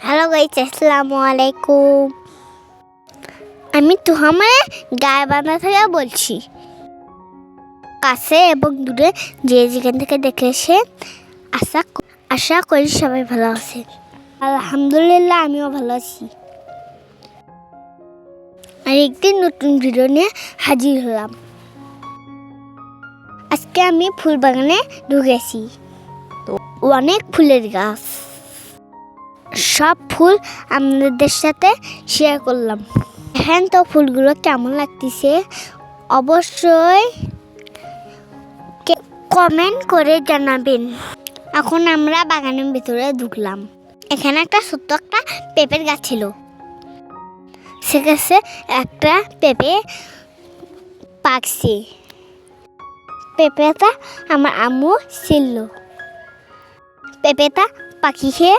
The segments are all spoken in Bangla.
হ্যালো গাইস আসসালামু আলাইকুম আমি তুহামারে গায়ে বাঁধা থেকে বলছি। কাছে এবং দূরে যে যেখান থেকে দেখেছে আশা আশা করি সবাই ভালো আছে। আলহামদুলিল্লাহ, আমিও ভালো আছি। আর একটি নতুন ভিডিও নিয়ে হাজির হলাম। আজকে আমি ফুল বাগানে ঢুকেছি। অনেক ফুলের গাছ। সব ফুল আপনাদের সাথে শেয়ার করলাম। হ্যাঁ তো ফুলগুলো কেমন লাগতেছে? অবশ্যই কমেন্ট করে জানাবেন। এখন আমরা বাগানের ভিতরে ঢুকলাম। এখানে একটা ছোট্ট একটা পেঁপের গাছ ছিল। সে গাছে একটা পেঁপে পাকছে। পেঁপেটা আমার আম্মু ছিল। পেঁপেটা পাখি খেয়ে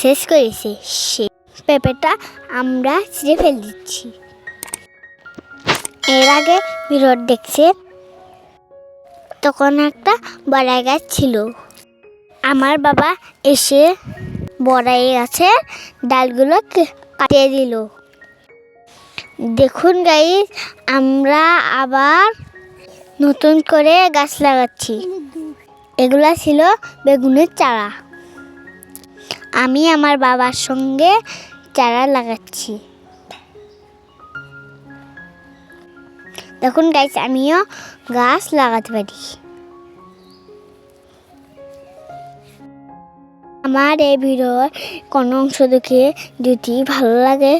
শেষ করেছে সে। পেঁপেটা আমরা ছিঁড়ে ফেল দিচ্ছি। এর আগে বিরট দেখছে, তখন একটা বড়াই গাছ ছিল। আমার বাবা এসে বড়াই গাছের ডালগুলো কাটিয়ে দিল। দেখুন গাই আমরা আবার নতুন করে গাছ লাগাচ্ছি। এগুলা ছিল বেগুনের চারা। আমি আমার বাবার সঙ্গে চারা লাগাচ্ছি। দেখুন গাইস আমিও গাছ লাগাতে পারি। আমার এই ভিডিওর কোনো অংশ দেখে যদি ভালো লাগে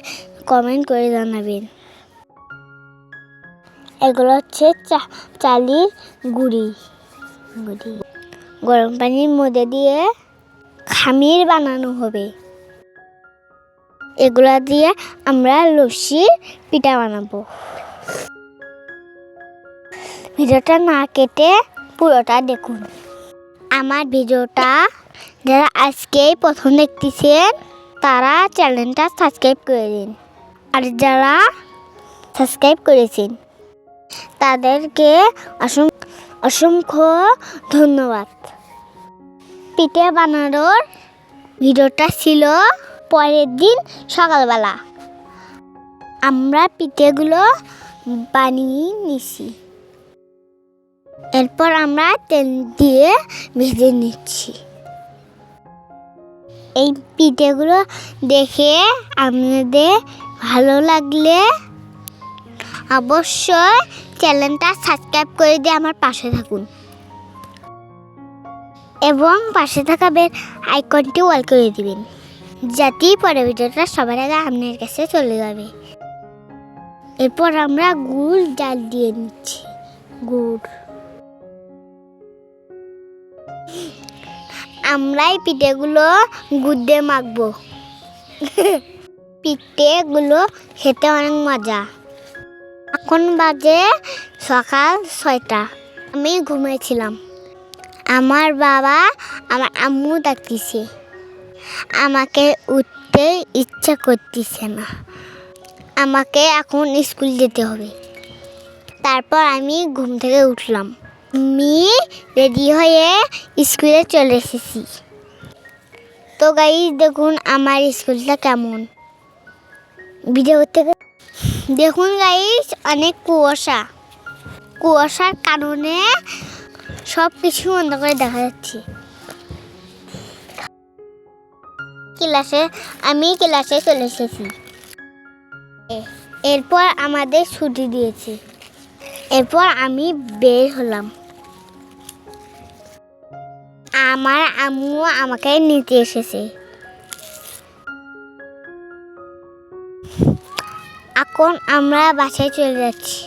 কমেন্ট করে জানাবেন। এগুলো হচ্ছে চালির গুঁড়ি। গুঁড়ি। গরম পানির মধ্যে দিয়ে খামির বানানো হবে। এগুলা দিয়ে আমরা লস্যির পিঠা বানাবো। ভিডিওটা না কেটে পুরোটা দেখুন। আমার ভিডিওটা যারা আজকেই প্রথম দেখতেছেন, তারা চ্যানেলটা সাবস্ক্রাইব করে দিন। আর যারা সাবস্ক্রাইব করেছেন, তাদেরকে অসংখ্য ধন্যবাদ। পিঠে বানানোর ভিডিওটা ছিল পরের দিন সকালবেলা। আমরা পিঠেগুলো বানিয়ে নিছি। এরপর আমরা তেল দিয়ে ভেজে নিচ্ছি। এই পিঠেগুলো দেখে আপনাদের ভালো লাগলে অবশ্যই চ্যানেলটা সাবস্ক্রাইব করে দিয়ে আমার পাশে থাকুন। এবং পাশে থাকা বেল আইকনটি অল করে দিবেন। যাতে পরে ভিডিওটা সবার আগে আপনার কাছে চলে যাবে। এরপর আমরা গুড় জাল দিয়ে নিচ্ছি, গুড়। আমরা এই পিঠেগুলো গুড় দিয়ে মাখবো। পিঠেগুলো খেতে অনেক মজা। এখন বাজে সকাল ছয়টা, আমি ঘুমিয়েছিলাম। আমার বাবা, আমার আম্মু ডাকতেছে। আমাকে উঠতে ইচ্ছা করতেছে না। আমাকে এখন স্কুল যেতে হবে। তারপর আমি ঘুম থেকে উঠলাম। আমি রেডি হয়ে স্কুলে চলে এসেছি। তো গাই দেখুন আমার স্কুলটা কেমন। ভিডিও থেকে দেখুন গাইস অনেক কুয়াশা। কুয়াশার কারণে সব কিছু বন্ধ করে দেখা যাচ্ছে। ক্লাসে, আমি ক্লাসে চলে এসেছি। এরপর আমাদের ছুটি দিয়েছে। এরপর আমি বের হলাম। আমার আম্মু আমাকে নিতে এসেছে। এখন আমরা বাসায় চলে যাচ্ছি।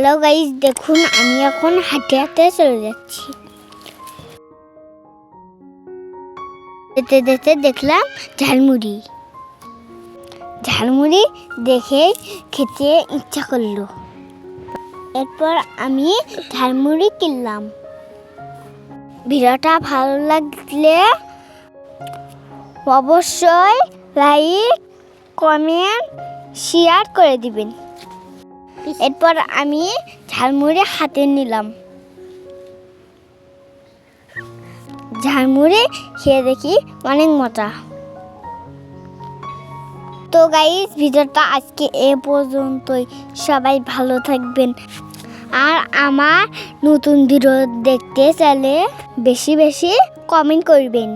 হ্যালো গাইস, দেখুন, আমি এখন হাঁটে হাঁটে চলে যাচ্ছি। যেতে যেতে দেখলাম ঝালমুড়ি। ঝালমুড়ি দেখে খেতে ইচ্ছা করল। এরপর আমি ঝালমুড়ি কিনলাম। ভিডিওটা ভালো লাগলে অবশ্যই লাইক কমেন্ট শেয়ার করে দিবেন। এরপর আমি ঝালমুড়ি হাতে নিলাম। ঝালমুড়ি খেয়ে দেখি অনেক মজা। তো গাইস ভিডিওটা আজকে এ পর্যন্তই। সবাই ভালো থাকবেন। আর আমার নতুন ভিডিও দেখতে চাইলে বেশি বেশি কমেন্ট করবেন।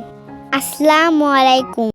আসসালামু আলাইকুম।